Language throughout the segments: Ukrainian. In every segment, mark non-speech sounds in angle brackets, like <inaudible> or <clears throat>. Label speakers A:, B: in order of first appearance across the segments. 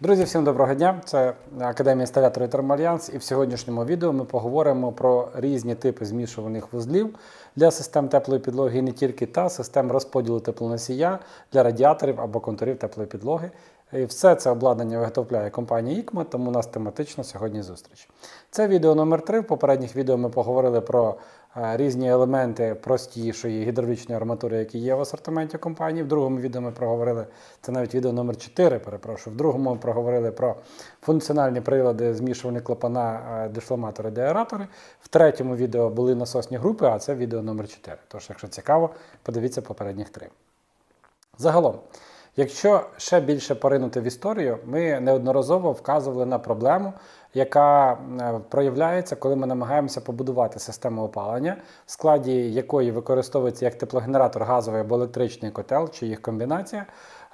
A: Друзі, всім доброго дня! Це Академія інсталяторів Термальянс, і в сьогоднішньому відео ми поговоримо про різні типи змішуваних вузлів для систем теплої підлоги і не тільки та систем розподілу теплоносія для радіаторів або контурів теплої підлоги. І все це обладнання виготовляє компанія IKMA, тому у нас тематично сьогодні зустріч. Це відео номер 3 В попередніх відео ми поговорили про е, різні елементи простішої гідравлічної арматури, які є в асортименті компанії. В другому відео ми проговорили, це навіть відео номер 4, перепрошую. В другому ми проговорили про функціональні прилади, змішувані клапана, е, дефламатори, деаератори. В третьому відео були насосні групи, а це відео номер 4. Тож, якщо цікаво, подивіться попередніх три. Загалом, якщо ще більше поринути в історію, ми неодноразово вказували на проблему, яка е, проявляється, коли ми намагаємося побудувати систему опалення, в складі якої використовується як теплогенератор газовий або електричний котел чи їх комбінація.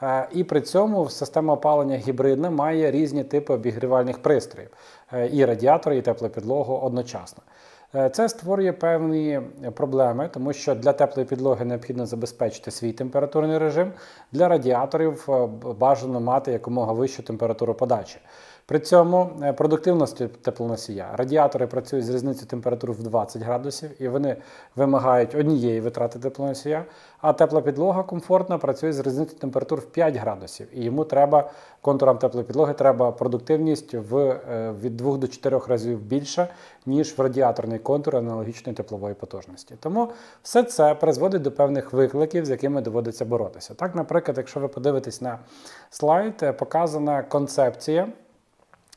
A: Е, І при цьому система опалення гібридна має різні типи обігрівальних пристроїв е, і радіатори, і теплопідлогу одночасно. Е, Це створює певні проблеми, тому що для теплої підлоги необхідно забезпечити свій температурний режим. Для радіаторів е, бажано мати якомога вищу температуру подачі. При цьому е, продуктивності теплоносія радіатори працюють з різницею температур в 20 градусів, і вони вимагають однієї витрати теплоносія, а тепла підлога комфортна працює з різницею температур в 5 градусів. І йому треба контурам теплої підлоги треба продуктивність в е, від 2 до 4 разів більше, ніж в радіаторний контур аналогічної теплової потужності. Тому все це призводить до певних викликів, з якими доводиться боротися. Так, наприклад, якщо ви подивитесь на слайд, е, показана концепція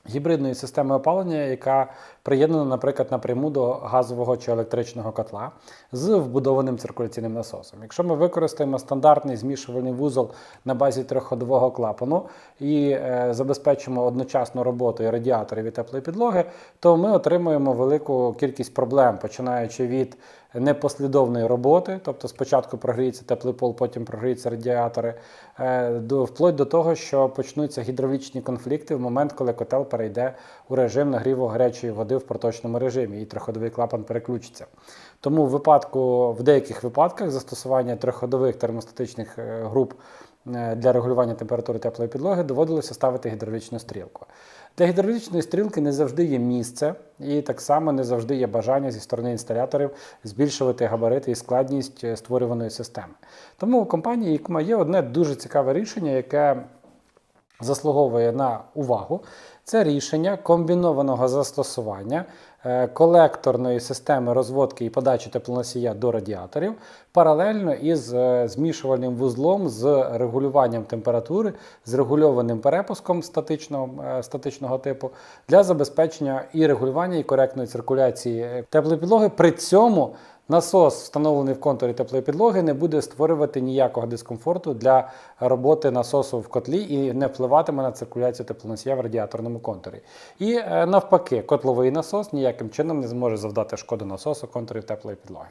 A: гібридної системи опалення, яка приєднана, наприклад, напряму до газового чи електричного котла з вбудованим циркуляційним насосом. Якщо ми використаємо стандартний змішувальний вузол на базі трьохходового клапану і е, забезпечимо одночасну роботу і радіаторів і теплої підлоги, то ми отримуємо велику кількість проблем, починаючи від непослідовної роботи, тобто спочатку прогріється теплий пол, потім прогріються радіатори, е, до, вплоть до того, що почнуться гідравлічні конфлікти в момент, коли котел перейде у режим нагріву гарячої води в проточному режимі, і триходовий клапан переключиться. Тому в випадку, в деяких випадках застосування триходових термостатичних е, груп е, для регулювання температури теплої підлоги доводилося ставити гідравлічну стрілку. Для гідравлічної стрілки не завжди є місце, і так само не завжди є бажання зі сторони інсталяторів збільшувати габарити і складність е, створюваної системи. Тому у компанії IKMA є одне дуже цікаве рішення, яке заслуговує на увагу. Це рішення комбінованого застосування е, колекторної системи розводки і подачі теплоносія до радіаторів паралельно із е, змішувальним вузлом з регулюванням температури, з регульованим перепуском статичного, е, статичного типу для забезпечення і регулювання і коректної циркуляції е, теплої підлоги. При цьому Насос, встановлений в контурі теплої підлоги, не буде створювати ніякого дискомфорту для роботи насосу в котлі і не впливатиме на циркуляцію теплоносія в радіаторному контурі. І е, навпаки, котловий насос ніяким чином не зможе завдати шкоду насосу контурів теплої підлоги.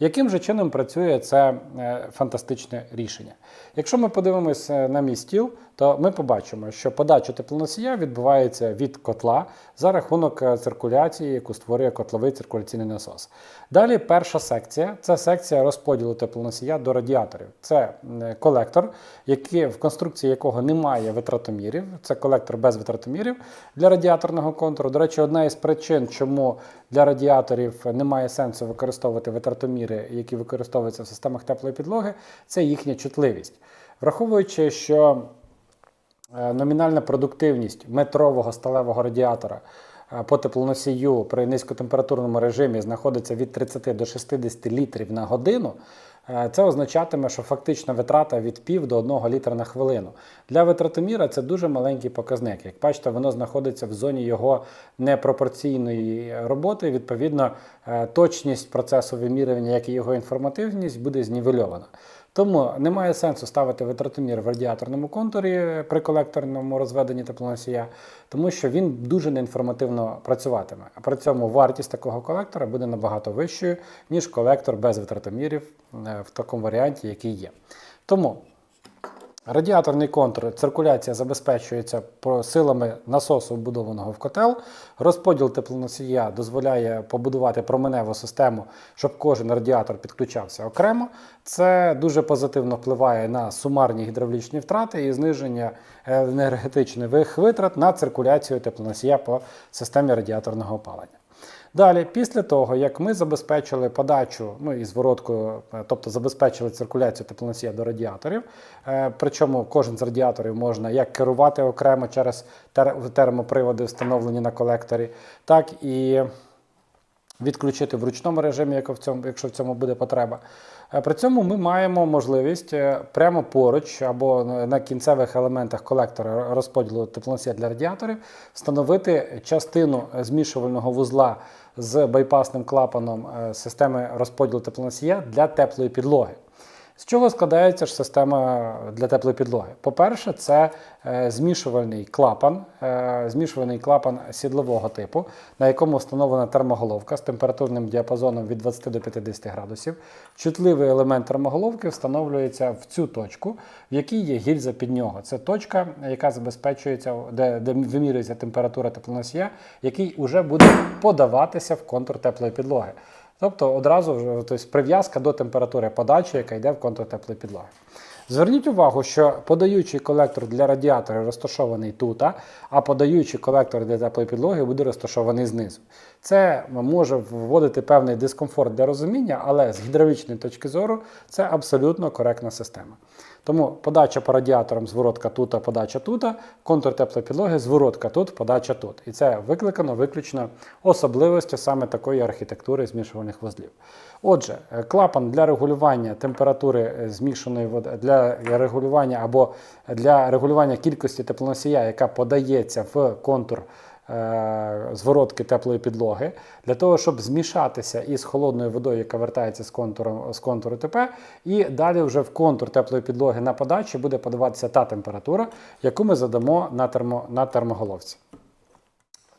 A: Яким же чином працює це е, фантастичне рішення? Якщо ми подивимося на мій стіл, то ми побачимо, що подача теплоносія відбувається від котла за рахунок е, циркуляції, яку створює котловий циркуляційний насос. Далі перша секція це секція розподілу теплоносія до радіаторів. Це е, колектор, який, в конструкції якого немає витратомірів. Це колектор без витратомірів для радіаторного контуру. До речі, одна із причин, чому для радіаторів немає сенсу використовувати витратоміри, які використовуються в системах теплої підлоги, це їхня чутливість. Враховуючи, що е, номінальна продуктивність метрового сталевого радіатора е, по теплоносію при низькотемпературному режимі знаходиться від 30 до 60 літрів на годину. Е, Це означатиме, що фактична витрата від пів до 1 літра на хвилину. Для витратоміра це дуже маленький показник. Як бачите, воно знаходиться в зоні його непропорційної роботи. Відповідно, е, точність процесу вимірювання, як і його інформативність, буде знівельована. Тому немає сенсу ставити витратомір в радіаторному контурі при колекторному розведенні теплоносія, тому що він дуже неінформативно працюватиме. А при цьому вартість такого колектора буде набагато вищою, ніж колектор без витратомірів е, в такому варіанті, який є. Тому Радіаторний контур циркуляція забезпечується силами насосу, вбудованого в котел. Розподіл теплоносія дозволяє побудувати променеву систему, щоб кожен радіатор підключався окремо. Це дуже позитивно впливає на сумарні гідравлічні втрати і зниження е, енергетичних витрат на циркуляцію теплоносія по системі радіаторного опалення. Далі, після того, як ми забезпечили подачу, ну і зворотку, е, тобто забезпечили циркуляцію теплоносія до радіаторів, е, причому кожен з радіаторів можна як керувати окремо через термоприводи, встановлені на колекторі, так і відключити в ручному режимі, якщо в цьому, буде потреба. Е, При цьому ми маємо можливість прямо поруч або на кінцевих елементах колектора розподілу теплоносія для радіаторів встановити частину змішувального вузла з байпасним клапаном е, системи розподілу теплоносія для теплої підлоги. З чого складається ж система для теплої підлоги? По-перше, це е, змішувальний клапан, е, змішувальний клапан сідлового типу, на якому встановлена термоголовка з температурним діапазоном від 20 до 50 градусів. Чутливий елемент термоголовки встановлюється в цю точку, в якій є гільза під нього. Це точка, яка забезпечується, де, де вимірюється температура теплоносія, який вже буде подаватися в контур теплої підлоги. Тобто одразу тобто, прив'язка до температури подачі, яка йде в контур теплої підлоги. Зверніть увагу, що подаючий колектор для радіатора розташований тут, а подаючий колектор для теплої підлоги буде розташований знизу. Це може вводити певний дискомфорт для розуміння, але з гідравлічної точки зору це абсолютно коректна система. Тому подача по радіаторам зворотка тут, а подача тут, контур теплої підлоги, зворотка тут, подача тут. І це викликано виключно особливістю саме такої архітектури змішувальних вузлів. Отже, е, клапан для регулювання температури е, змішаної води для регулювання або для регулювання кількості теплоносія, яка подається в контур зворотки теплої підлоги, для того, щоб змішатися із холодною водою, яка вертається з контуру, з контуру ТП, і далі вже в контур теплої підлоги на подачі буде подаватися та температура, яку ми задамо на, термо, на термоголовці.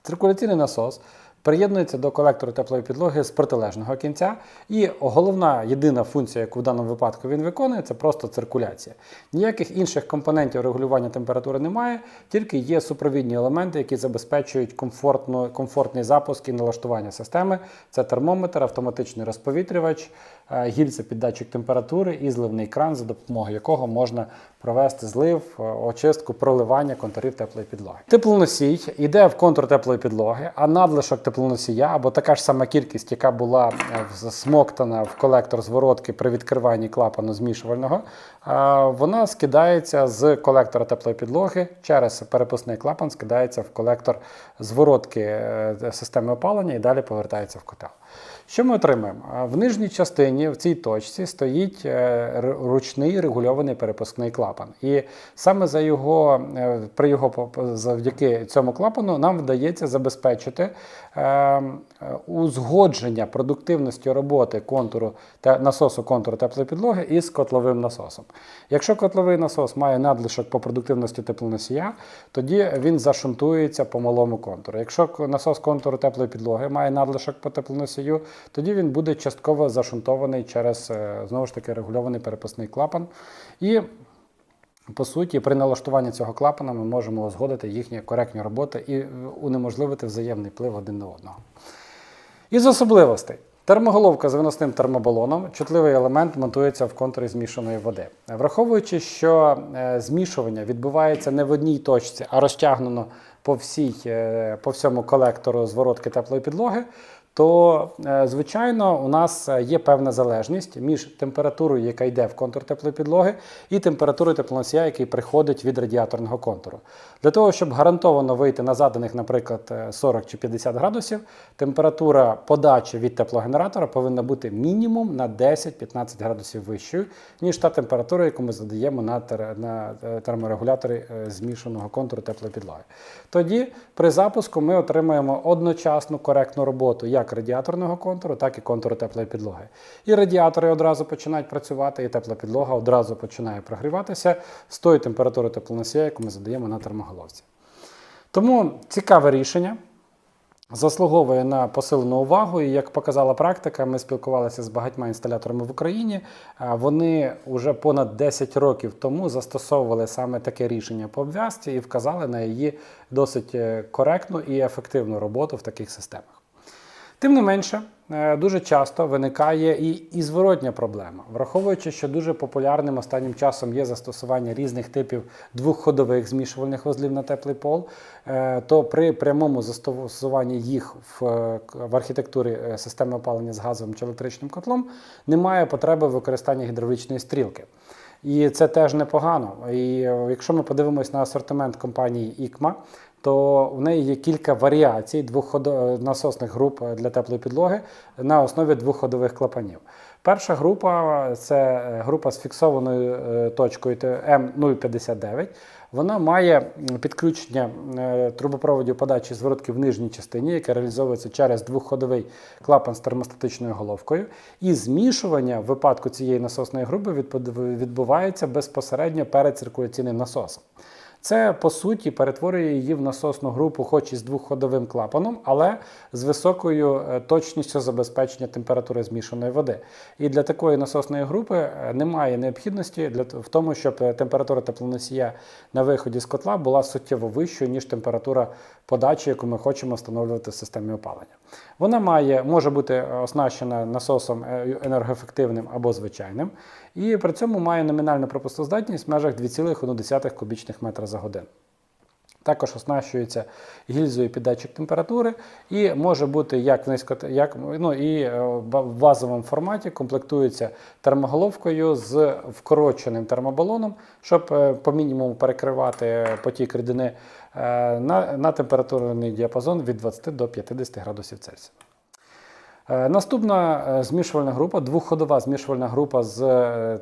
A: Циркуляційний насос приєднується до колектору теплої підлоги з протилежного кінця, і головна єдина функція, яку в даному випадку він виконує, це просто циркуляція. Ніяких інших компонентів регулювання температури немає, тільки є супровідні елементи, які забезпечують комфортно, комфортний запуск і налаштування системи. Це термометр, автоматичний розповітрювач, гільза під датчик температури і зливний кран, за допомогою якого можна провести злив, е, очистку, проливання контурів теплої підлоги. Теплоносій йде в контур теплої підлоги, а надлишок теплоносія або така ж сама кількість, яка була е, засмоктана в колектор зворотки при відкриванні клапану змішувального, е, вона скидається з колектора теплої підлоги через перепускний клапан, скидається в колектор зворотки е, системи опалення і далі повертається в котел. Що ми отримаємо? В нижній частині, в цій точці, стоїть е, ручний регульований перепускний клапан. І саме за його, е, при його завдяки цьому клапану нам вдається забезпечити узгодження продуктивності роботи контуру та насосу контуру теплої підлоги із котловим насосом. Якщо котловий насос має надлишок по продуктивності теплоносія, тоді він зашунтується по малому контуру. Якщо насос контуру теплої підлоги має надлишок по теплоносію, тоді він буде частково зашунтований через е, знову ж таки регульований перепускний клапан. І по суті, при налаштуванні цього клапана ми можемо узгодити їхні коректні роботи і е, унеможливити взаємний вплив один на одного. Із особливостей. Термоголовка з виносним термобалоном, чутливий елемент монтується в контурі змішаної води. Враховуючи, що е, змішування відбувається не в одній точці, а розтягнено по, всій, е, по всьому колектору зворотки теплої підлоги, то, е, звичайно, у нас е, є певна залежність між температурою, яка йде в контур теплої підлоги, і температурою теплоносія, який приходить від радіаторного контуру. Для того, щоб гарантовано вийти на заданих, наприклад, е, 40 чи 50 градусів, температура подачі від теплогенератора повинна бути мінімум на 10-15 градусів вищою, ніж та температура, яку ми задаємо на, тер- е, терморегуляторі е, змішаного контуру теплої підлоги. Тоді при запуску ми отримаємо одночасну коректну роботу як радіаторного контуру, так і контуру теплої підлоги. І радіатори одразу починають працювати, і тепла підлога одразу починає прогріватися з тої температури теплоносія, яку ми задаємо на термоголовці. Тому цікаве рішення. заслуговує на посилену увагу. І як показала практика, ми спілкувалися з багатьма інсталяторами в Україні. Вони вже понад 10 років тому застосовували саме таке рішення по обв'язці і вказали на її досить е, коректну і ефективну роботу в таких системах. Тим не менше, е, дуже часто виникає і, і зворотня проблема, враховуючи, що дуже популярним останнім часом є застосування різних типів двохходових змішувальних вузлів на теплий пол, е, то при прямому застосуванні їх в, е, в архітектурі системи опалення з газовим чи електричним котлом немає потреби в використанні гідравлічної стрілки. І це теж непогано. І якщо ми подивимось на асортимент компанії IKMA, то в неї є кілька варіацій двохходо- насосних груп е, для теплої підлоги на основі двохходових клапанів. Перша група це група з фіксованою е, точкою М059. Вона має підключення е, трубопроводів подачі зворотки в нижній частині, яке реалізовується через двохходовий клапан з термостатичною головкою. І змішування в випадку цієї насосної групи відбувається безпосередньо перед циркуляційним насосом. Це по суті перетворює її в насосну групу, хоч і з двохходовим клапаном, але з високою е, точністю забезпечення температури змішаної води. І для такої насосної групи е, немає необхідності для в тому, щоб е, температура теплоносія на виході з котла була суттєво вищою, ніж температура подачі, яку ми хочемо встановлювати в системі опалення. Вона має, може бути е, оснащена насосом е, енергоефективним або звичайним, і при цьому має номінальну пропустоздатність в межах 2,1 кубічних метра за годину. Також оснащується гільзою під датчик температури і може бути як низько, як, ну, і е, в базовому форматі комплектується термоголовкою з вкороченим термобалоном, щоб е, по мінімуму перекривати потік рідини е, на, на температурний діапазон від 20 до 50 градусів Цельсія. Е, Наступна е, змішувальна група, двохходова змішувальна група з е,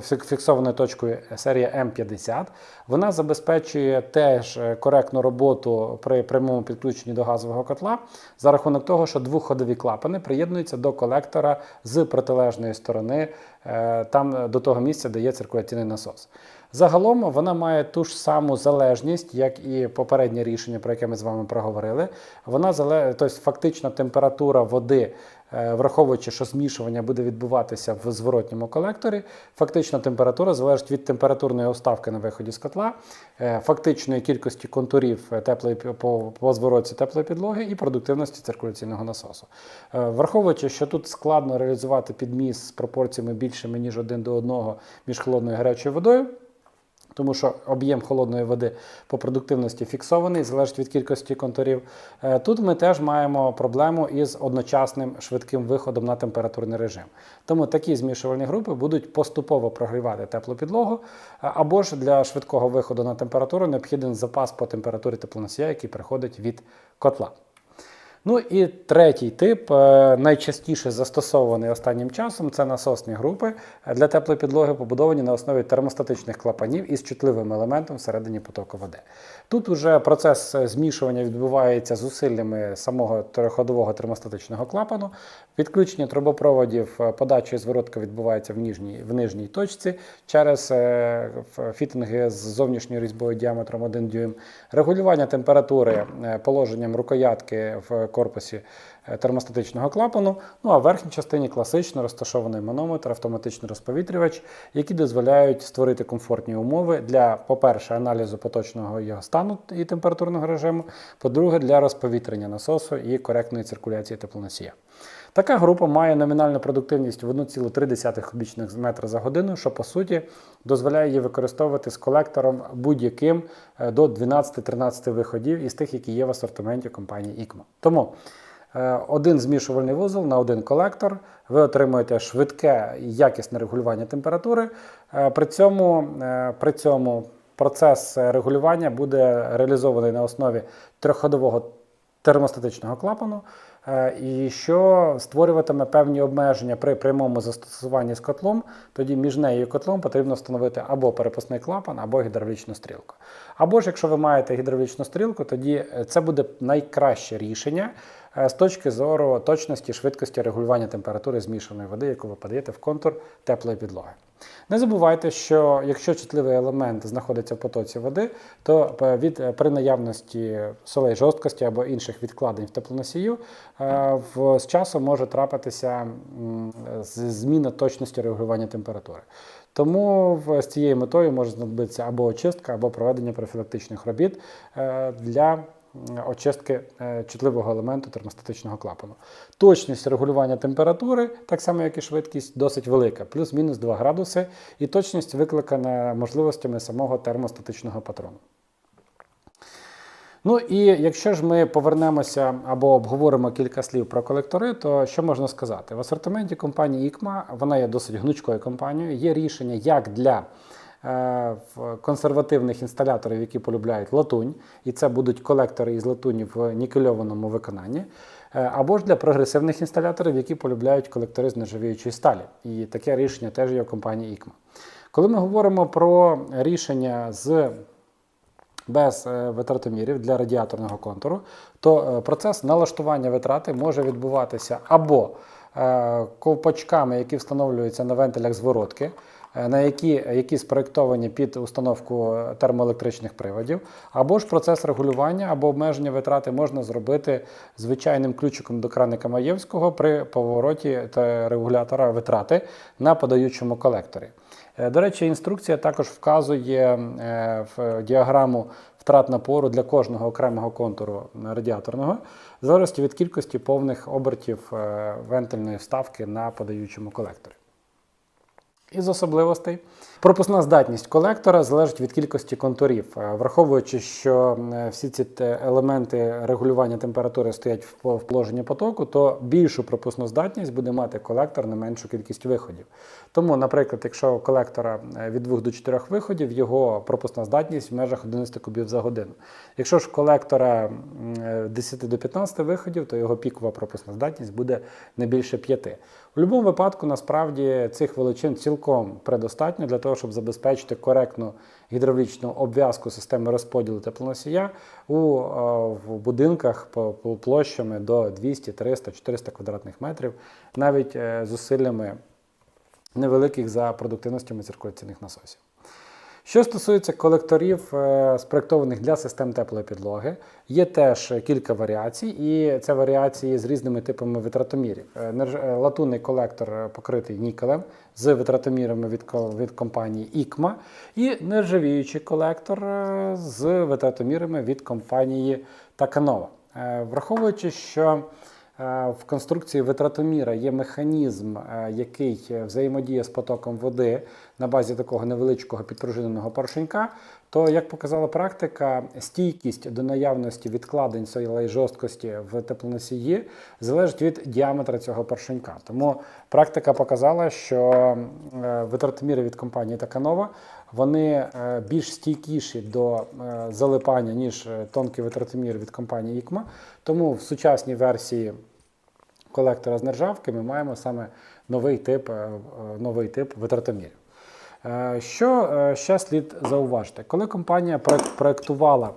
A: фіксованою точкою серія М50. Вона забезпечує теж коректну роботу при прямому підключенні до газового котла за рахунок того, що двохходові клапани приєднуються до колектора з протилежної сторони, там до того місця, де є циркуляційний насос. Загалом вона має ту ж саму залежність, як і попереднє рішення, про яке ми з вами проговорили. Вона зале... тобто, фактично температура води, е, враховуючи, що змішування буде відбуватися в зворотньому колекторі, фактично температура залежить від температурної оставки на виході з котла, е, фактичної кількості контурів теплої по, по зворотці теплої підлоги і продуктивності циркуляційного насосу. Е, Враховуючи, що тут складно реалізувати підміс з пропорціями більшими ніж один до одного між холодною і гарячою водою. Тому що об'єм холодної води по продуктивності фіксований, залежить від кількості контурів. Е, Тут ми теж маємо проблему із одночасним швидким виходом на температурний режим. Тому такі змішувальні групи будуть поступово прогрівати теплу підлогу, е, або ж для швидкого виходу на температуру необхідний запас по температурі теплоносія, який приходить від котла. Ну і третій тип, е, найчастіше застосований останнім часом, це насосні групи для теплої підлоги, побудовані на основі термостатичних клапанів із чутливим елементом всередині потоку води. Тут уже процес е, змішування відбувається зусиллями самого трьохходового термостатичного клапану. Підключення трубопроводів е, подачі і зворотка відбувається в нижній, в нижній точці через фітинги з зовнішньою різьбою діаметром 1 дюйм, регулювання температури положенням рукоятки в корпусі термостатичного клапану. Ну а в верхній частині класично розташований манометр, автоматичний розповітрювач, які дозволяють створити комфортні умови для, по-перше, аналізу поточного його стану і температурного режиму, по-друге, для розповітрення насосу і коректної циркуляції теплоносія. Така група має номінальну продуктивність в 1,3 кубічних метра за годину, що по суті дозволяє її використовувати з колектором будь-яким е, до 12-13 виходів із тих, які є в асортименті компанії IKMA. Тому е, один змішувальний вузол на один колектор. Ви отримуєте швидке і якісне регулювання температури. Е, При цьому, е, при цьому процес е, регулювання буде реалізований на основі трьохходового термостатичного клапану, е, і що створюватиме певні обмеження при прямому застосуванні з котлом, тоді між нею і котлом потрібно встановити або перепускний клапан, або гідравлічну стрілку. Або ж якщо ви маєте гідравлічну стрілку, тоді е, це буде найкраще рішення. Е, з точки зору точності, швидкості регулювання температури змішаної води, яку ви подаєте в контур теплої підлоги. Не забувайте, що якщо чутливий елемент знаходиться в потоці води, то е, від, е, при наявності солей жорсткості або інших відкладень в теплоносію в, з часом може трапитися зміна точності регулювання температури. Тому з цією метою може знадобитися або очистка, або проведення профілактичних робіт для очистки е, чутливого елементу термостатичного клапану. Точність регулювання температури, так само як і швидкість, досить велика, плюс-мінус 2 градуси, і точність викликана можливостями самого термостатичного патрону. Ну і якщо ж ми повернемося або обговоримо кілька слів про колектори, то що можна сказати? В асортименті компанії ICMA, вона є досить гнучкою компанією, є рішення як для консервативних інсталяторів, які полюбляють латунь, і це будуть колектори із латуні в нікельованому виконанні, е, або ж для прогресивних інсталяторів, які полюбляють колектори з нержавіючої сталі. І таке рішення теж є в компанії ICMA. Коли ми говоримо про рішення з без е, витратомірів для радіаторного контуру, то е, процес налаштування витрати може відбуватися або е, ковпачками, які встановлюються на вентилях зворотки, е, на які, які спроєктовані під установку е, термоелектричних приводів, або ж процес регулювання або обмеження витрати можна зробити звичайним ключиком до краника Маєвського при повороті та регулятора витрати на подаючому колекторі. Е, До речі, інструкція також вказує е, в діаграму втрат напору для кожного окремого контуру радіаторного, в залежності від кількості повних обертів е, вентильної вставки на подаючому колекторі. Із особливостей пропускна здатність колектора залежить від кількості контурів, Е, враховуючи, що е, всі ці елементи регулювання температури стоять в положенні потоку, то більшу пропускну здатність буде мати колектор на меншу кількість виходів. Тому, наприклад, якщо у колектора е, від 2 до 4 виходів, його пропускна здатність в межах 11 кубів за годину. Якщо ж колектора м, е, 10 до 15 виходів, то його пікова пропускна здатність буде не більше 5. У будь-якому випадку, насправді, цих величин цілком предостатньо для того, щоб забезпечити коректну гідравлічну обв'язку системи розподілу теплоносія у е, в будинках площами до 200, 300, 400 квадратних метрів, навіть е, зусиллями невеликих за продуктивностями циркуляційних насосів. Що стосується колекторів, е, спроєктованих для систем теплої підлоги, є теж кілька варіацій, і це варіації з різними типами витратомірів. Е, е, Латунний колектор покритий нікелем з витратомірами від, від компанії ICMA, і нержавіючий колектор з витратомірами від компанії. Е, Враховуючи, що В конструкції витратоміра є механізм, е, який е, взаємодіє з потоком води на базі такого невеличкого підпружиненого поршенька, то, як показала практика, стійкість до наявності відкладень солей жорсткості в теплоносії залежить від діаметра цього поршенька. Тому практика показала, що е, витратоміри від компанії Таканова вони е, більш стійкіші до е, залипання, ніж тонкий витратомір від компанії ICMA. Тому в сучасній версії колектора з нержавки ми маємо саме новий тип, новий тип витратомірів. Е, Що е, ще слід зауважити? Коли компанія проектувала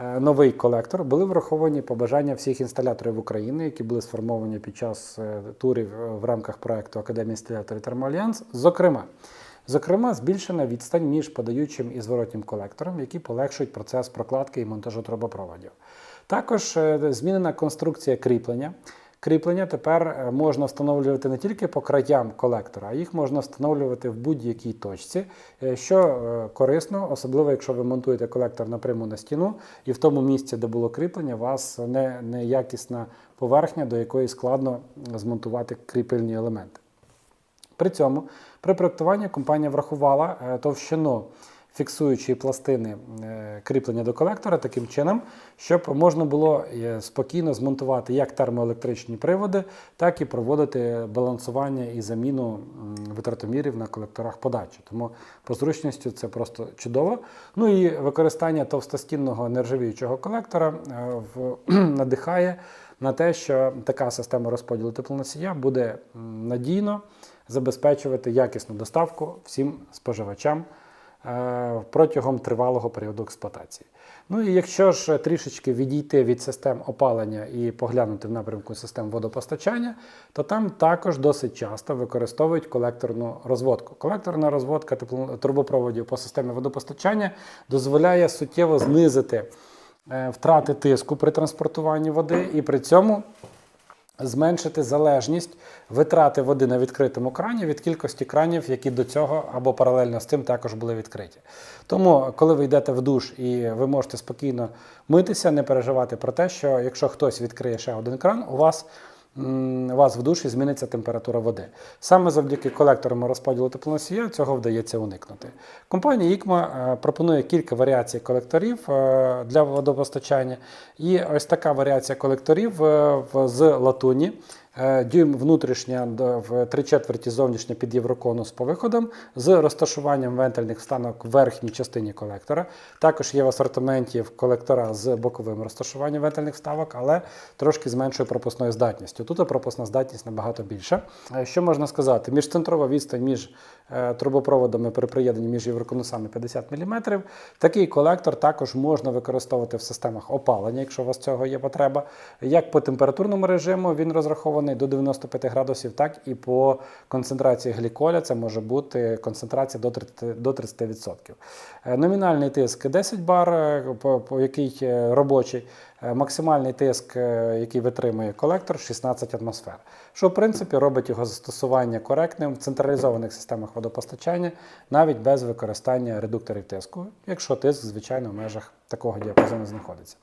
A: е, новий колектор, були враховані побажання всіх інсталяторів України, які були сформовані під час турів в рамках проекту Академії інсталяторів Термоальянс. Зокрема, Зокрема, збільшена відстань між подаючим і зворотнім колектором, які полегшують процес прокладки і монтажу трубопроводів. Також змінена конструкція кріплення. Кріплення тепер е, можна встановлювати не тільки по краям колектора, а їх можна встановлювати в будь-якій точці, е, що е, корисно, особливо якщо ви монтуєте колектор напряму на стіну, і в тому місці, де було кріплення, у вас не, неякісна поверхня, до якої складно змонтувати кріпильні елементи. При цьому при проєктуванні компанія врахувала товщину фіксуючої пластини е, кріплення до колектора таким чином, щоб можна було е, спокійно змонтувати як термоелектричні приводи, так і проводити балансування і заміну витратомірів на колекторах подачі. Тому по зручності це просто чудово. Ну і використання товстостінного нержавіючого колектора е, в, <clears throat> надихає на те, що така система розподілу теплоносія буде надійно забезпечувати якісну доставку всім споживачам протягом тривалого періоду експлуатації. Ну і якщо ж трішечки відійти від систем опалення і поглянути в напрямку систем водопостачання, то там також досить часто використовують колекторну розводку. Колекторна розводка трубопроводів по системі водопостачання дозволяє суттєво знизити е, втрати тиску при транспортуванні води і при цьому зменшити залежність витрати води на відкритому крані від кількості кранів, які до цього або паралельно з цим також були відкриті. Тому, коли ви йдете в душ і ви можете спокійно митися, не переживати про те, що якщо хтось відкриє ще один кран, у вас. У вас в душі зміниться температура води. Саме завдяки колекторам розподілу теплоносія цього вдається уникнути. Компанія IKMA е, пропонує кілька варіацій колекторів е, для водопостачання. І ось така варіація колекторів е, з латуні. Е, Дюйм внутрішня в три четверті зовнішня під євроконус по виходам з розташуванням вентильних встанок в верхній частині колектора. Також є в асортименті колектора з боковим розташуванням вентильних вставок, але трошки з меншою пропускною здатністю. Тут пропускна здатність набагато більша. Е, Що можна сказати? Міжцентрова відстань між е, трубопроводами при приєднанні між євроконусами 50 мм. Такий колектор також можна використовувати в системах опалення, якщо у вас цього є потреба. Як по температурному режиму він розрахований до 95 градусів, так і по концентрації гліколя це може бути концентрація до 30%. До 30%. Е, Номінальний тиск 10 бар, е, по, по який е, робочий. Максимальний тиск, який витримує колектор, 16 атмосфер, що в принципі робить його застосування коректним в централізованих системах водопостачання, навіть без використання редукторів тиску, якщо тиск, звичайно, в межах такого діапазону знаходиться.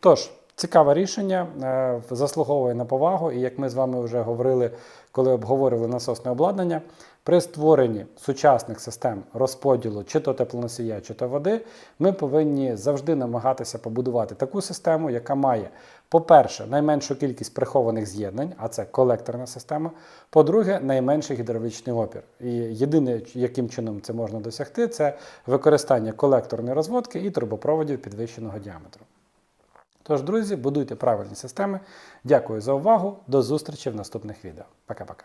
A: Тож, цікаве рішення, е, заслуговує на повагу, і як ми з вами вже говорили, коли обговорювали насосне обладнання, при створенні сучасних систем розподілу чи то теплоносія, чи то води, ми повинні завжди намагатися побудувати таку систему, яка має, по-перше, найменшу кількість прихованих з'єднань, а це колекторна система. По-друге, найменший гідравлічний опір. І єдине, яким чином це можна досягти, це використання колекторної розводки і трубопроводів підвищеного діаметру. Тож, друзі, будуйте правильні системи. Дякую за увагу. До зустрічі в наступних відео. Пока-пока.